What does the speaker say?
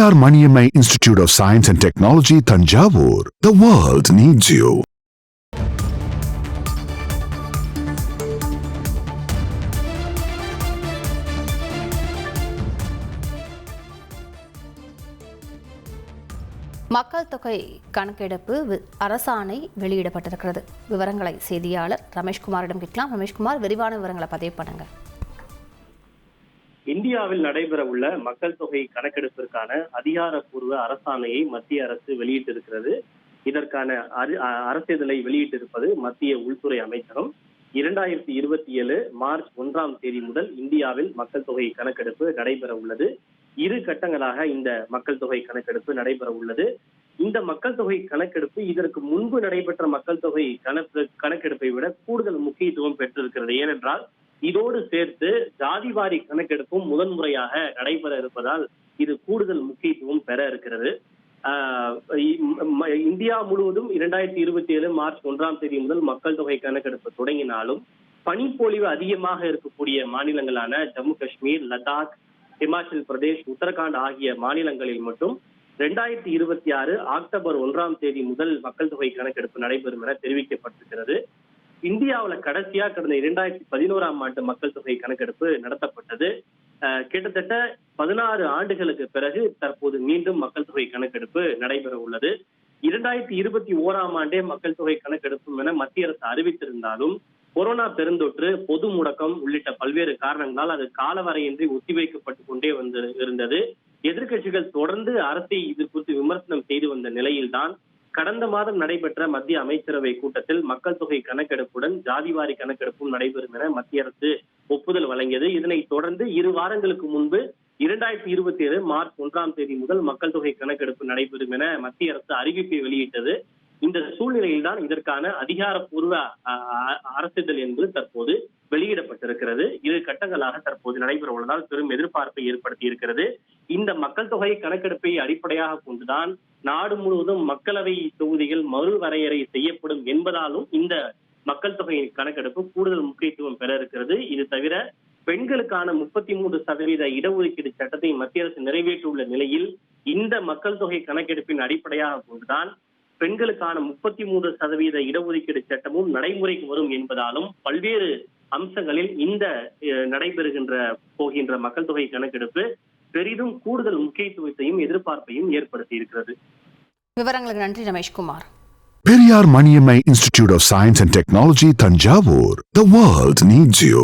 Periyar Maniammai institute of science and technology Thanjavur the world needs you மக்கள் தொகை கணக்கெடுப்பு அரசாணை வெளியிடப்பட்டிருக்கிறது. விவரங்களை செய்தியாளர் ரமேஷ்குமாரிடம் கேட்கலாம். ரமேஷ்குமார் விரிவான விவரங்களை பதிவு பண்ணுங்கள் இந்தியாவில் நடைபெறவுள்ள மக்கள் தொகை கணக்கெடுப்பிற்கான அதிகாரப்பூர்வ அரசாணையை மத்திய அரசு வெளியிட்டிருக்கிறது. இதற்கான அரசிதழை வெளியிட்டிருப்பது மத்திய உள்துறை அமைச்சகம். இரண்டாயிரத்தி இருபத்தி ஏழு மார்ச் ஒன்றாம் தேதி முதல் இந்தியாவில் மக்கள் தொகை கணக்கெடுப்பு நடைபெற உள்ளது இரு கட்டங்களாக இந்த மக்கள் தொகை கணக்கெடுப்பு நடைபெற உள்ளது இந்த மக்கள் தொகை கணக்கெடுப்பு இதற்கு முன்பு நடைபெற்ற மக்கள் தொகை கணக்கு கணக்கெடுப்பை விட கூடுதல் முக்கியத்துவம் பெற்றிருக்கிறது. ஏனென்றால் இதோடு சேர்த்து ஜாதிவாரி கணக்கெடுப்பும் முதன்முறையாக நடைபெற இருப்பதால் இது கூடுதல் முக்கியத்துவம் பெற இருக்கிறது. இந்தியா முழுவதும் இரண்டாயிரத்தி இருபத்தி ஏழு மார்ச் ஒன்றாம் தேதி முதல் மக்கள் தொகை கணக்கெடுப்பு தொடங்கினாலும் பனிப்பொழிவு அதிகமாக இருக்கக்கூடிய மாநிலங்களான ஜம்மு காஷ்மீர் லடாக் ஹிமாச்சல் பிரதேஷ் உத்தரகாண்ட் ஆகிய மாநிலங்களில் மட்டும் ரெண்டாயிரத்தி இருபத்தி ஆறு அக்டோபர் ஒன்றாம் தேதி முதல் மக்கள் தொகை கணக்கெடுப்பு நடைபெறும் என தெரிவிக்கப்பட்டிருக்கிறது. இந்தியாவில் கடைசியா கடந்த இரண்டாயிரத்தி பதினோராம் ஆண்டு மக்கள் தொகை கணக்கெடுப்பு நடத்தப்பட்டது. கிட்டத்தட்ட பதினாறு ஆண்டுகளுக்கு பிறகு தற்போது மீண்டும் மக்கள் தொகை கணக்கெடுப்பு நடைபெற உள்ளது. இரண்டாயிரத்தி இருபத்தி ஓராம் ஆண்டே மக்கள் தொகை கணக்கெடுப்பும் என மத்திய அரசு அறிவித்திருந்தாலும் கொரோனா பெருந்தொற்று பொது முடக்கம் உள்ளிட்ட பல்வேறு காரணங்களால் அது காலவரையின்றி ஒத்திவைக்கப்பட்டு கொண்டே வந்து இருந்தது. எதிர்க்கட்சிகள் தொடர்ந்து அரசை இது குறித்து விமர்சனம் செய்து வந்த நிலையில்தான் கடந்த மாதம் நடைபெற்ற மத்திய அமைச்சரவை கூட்டத்தில் மக்கள் தொகை கணக்கெடுப்புடன் ஜாதிவாரி கணக்கெடுப்பும் நடைபெறும் என மத்திய அரசு ஒப்புதல் வழங்கியது. இதனைத் தொடர்ந்து இரு வாரங்களுக்கு முன்பு இரண்டாயிரத்தி இருபத்தி ஏழு மார்ச் ஒன்றாம் தேதி முதல் மக்கள் தொகை கணக்கெடுப்பு நடைபெறும் என மத்திய அரசு அறிவிப்பை வெளியிட்டது. இந்த சூழ்நிலையில்தான் இதற்கான அதிகாரப்பூர்வ அ- அரசிதழ் என்பது தற்போது வெளியிடப்பட்டிருக்கிறது. இரு கட்டங்களாக தற்போது நடைபெற உள்ளதால் பெரும் எதிர்பார்ப்பை ஏற்படுத்தி இருக்கிறது இந்த மக்கள் தொகை கணக்கெடுப்பை அடிப்படையாக கொண்டுதான் நாடு முழுவதும் மக்களவை தொகுதிகள் மறுவரையறை செய்யப்படும் என்பதாலும் இந்த மக்கள் தொகை கணக்கெடுப்பு கூடுதல் முக்கியத்துவம் பெற இருக்கிறது. இது தவிர பெண்களுக்கான முப்பத்தி மூன்று சதவீத இடஒதுக்கீடு சட்டத்தை மத்திய அரசு நிறைவேற்றியுள்ள நிலையில் இந்த மக்கள் தொகை கணக்கெடுப்பின் அடிப்படையாக கொண்டுதான் பெண்களுக்கான முப்பத்தி மூன்று சதவீத இடஒதுக்கீடு சட்டமும் நடைமுறைக்கு வரும் என்பதாலும் பல்வேறு அம்சங்களில் இந்த நடைபெறுகின்ற போகின்ற மக்கள் தொகை கணக்கெடுப்பு பெரிதும் கூடுதல் முக்கியத்துவத்தையும் எதிர்பார்ப்பையும் ஏற்படுத்தி இருக்கிறது விவரங்களுக்கு நன்றி Rameshkumar Periyar Maniammai Institute of Science and Technology, Tanjavur. The world needs you.